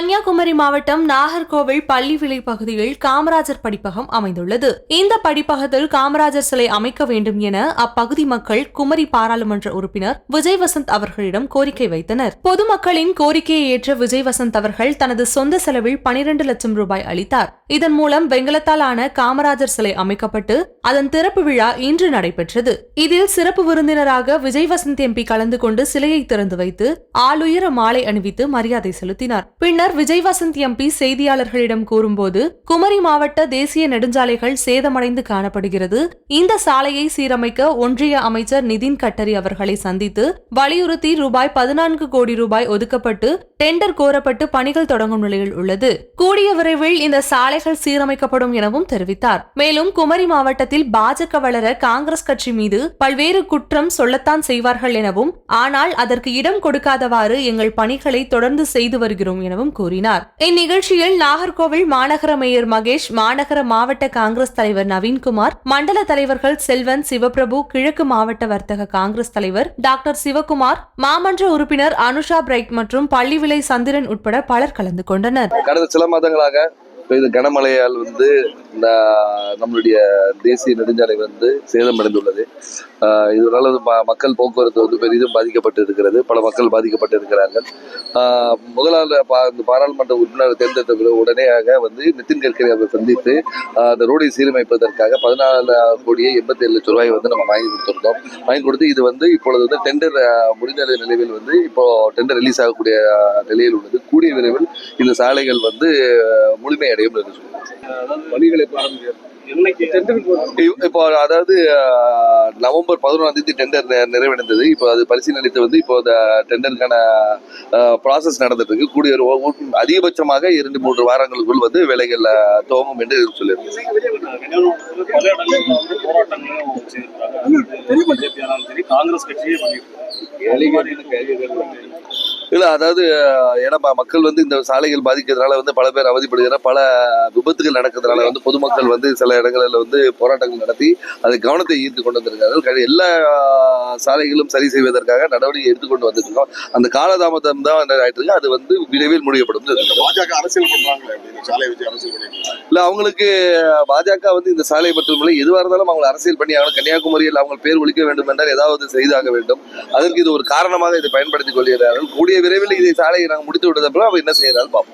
கன்னியாகுமரி மாவட்டம் நாகர்கோவில் பள்ளிவிலை பகுதியில் காமராஜர் படிப்பகம் அமைந்துள்ளது. இந்த படிப்பகத்தில் காமராஜர் சிலை அமைக்க வேண்டும் என அப்பகுதி மக்கள் குமரி பாராளுமன்ற உறுப்பினர் விஜய் வசந்த் அவர்களிடம் கோரிக்கை வைத்தனர். பொதுமக்களின் கோரிக்கையை ஏற்ற விஜய் வசந்த் அவர்கள் தனது சொந்த செலவில் பனிரெண்டு லட்சம் ரூபாய் அளித்தார். இதன் மூலம் வெங்கலத்தால் ஆன காமராஜர் சிலை அமைக்கப்பட்டு அதன் திறப்பு விழா இன்று நடைபெற்றது. இதில் சிறப்பு விருந்தினராக விஜய் வசந்த் எம்பி கலந்து கொண்டு சிலையை திறந்து வைத்து ஆளுயர மாலை அணிவித்து மரியாதை செலுத்தினார். பின்னர் விஜய் வசந்த் எம்பி செய்தியாளர்களிடம் கூறும்போது குமரி மாவட்ட தேசிய நெடுஞ்சாலைகள் சேதமடைந்து காணப்படுகிறது. இந்த சாலையை சீரமைக்க ஒன்றிய அமைச்சர் நிதின் கட்டரி அவர்களை சந்தித்து வலியுறுத்தி ரூபாய் பதினான்கு கோடி ரூபாய் ஒதுக்கப்பட்டு டெண்டர் கோரப்பட்டு பணிகள் தொடங்கும் நிலையில் உள்ளது. கூடிய விரைவில் இந்த சாலைகள் சீரமைக்கப்படும் எனவும் தெரிவித்தார். மேலும் குமரி மாவட்டத்தில் பாஜக வளர காங்கிரஸ் கட்சி மீது பல்வேறு குற்றம் சொல்லத்தான் செய்வார்கள் எனவும் ஆனால் அதற்கு இடம் கொடுக்காதவாறு எங்கள் பணிகளை தொடர்ந்து செய்து வருகிறோம் எனவும் கூறினார். இந்நிகழ்ச்சியில் நாகர்கோவில் மாநகர மேயர் மகேஷ் மாநகர மாவட்ட காங்கிரஸ் தலைவர் நவீன்குமார் மண்டல தலைவர்கள் செல்வன் சிவபிரபு கிழக்கு மாவட்ட வர்த்தக காங்கிரஸ் தலைவர் டாக்டர் சிவகுமார் மாமன்ற உறுப்பினர் அனுஷா பிரைட் மற்றும் பள்ளிவிளை சந்திரன் உட்பட பலர் கலந்து கொண்டனர். கடந்த சில மாதங்களாக பெய்த கனமழையால் வந்து இந்த நம்மளுடைய தேசிய நெடுஞ்சாலை வந்து சேதமடைந்துள்ளது. இதனால் வந்து ம- மக்கள் போக்குவரத்து வந்து பெரிதும் பாதிக்கப்பட்டு இருக்கிறது பல மக்கள் பாதிக்கப்பட்டு இருக்கிறார்கள் முதலாளர் பா- இந்த பாராளுமன்ற உறுப்பினர் தேர்ந்தெடுத்த பிறகு உடனேயாக வந்து நிதின் கட்கரி அவரை சந்தித்து அந்த ரோடை சீரமைப்பதற்காக பதினாலு கோடியே எண்பத்தி ஏழு லட்சம் ரூபாய் வந்து நம்ம வாங்கி கொடுத்துருந்தோம். வாங்கி கொடுத்து இது வந்து இப்பொழுது வந்து டெண்டர் முடிந்த நிலையில் வந்து இப்போ டெண்டர் ரிலீஸ் ஆகக்கூடிய நிலையில் உள்ளது. கூடிய விரைவில் இந்த சாலைகள் வந்து முழுமையடை சொல்லுவோம் பணிகளை இப்போ அதாவது நவம்பர் பதினொன்றாம் தேதி டெண்டர் நிறைவடைந்தது. இப்போ அது பரிசீலனித்து வந்து இப்போ அந்த டெண்டருக்கான ப்ராசஸ் நடந்துட்டு இருக்கு. கூடிய அதிகபட்சமாக இரண்டு மூன்று வாரங்களுக்குள் வந்து வேலைகள் துவங்கும் என்று சொல்லியிருக்கோம். காங்கிரஸ் கட்சியே இல்ல அதாவது ஏன்னா மக்கள் வந்து இந்த சாலைகள் பாதிக்கிறதுனால வந்து பல பேர் அவதிப்படுகிற பல விபத்துகள் நடக்கிறதுனால வந்து பொதுமக்கள் வந்து சில இடங்களில் வந்து போராட்டங்கள் நடத்தி அதை கவனத்தை ஈர்த்து கொண்டு வந்திருக்கார்கள் எல்லா சாலைகளும் சரி செய்வதற்காக நடவடிக்கை எடுத்துக்கொண்டு வந்துருக்கோம் அந்த காலதாமதம் தான் ஆயிட்டு இருக்கு அது வந்து விரைவில் முடியப்படும். பாஜக அரசியல் இல்ல அவங்களுக்கு பாஜக வந்து இந்த சாலை மட்டுமில்லை எதுவாக இருந்தாலும் அவங்க அரசியல் பண்ணி ஆகணும் கன்னியாகுமரியில் அவங்க பேர் ஒழிக்க வேண்டும் என்றால் ஏதாவது செய்தாக வேண்டும். அதற்கு இது ஒரு காரணமாக இதை பயன்படுத்திக் கொள்கிறார்கள். கூடிய விரைவில் இதை சாலையை நாங்கள் முடித்து விட்டதப்போ அவர் என்ன செய்யறாரு பார்ப்போம்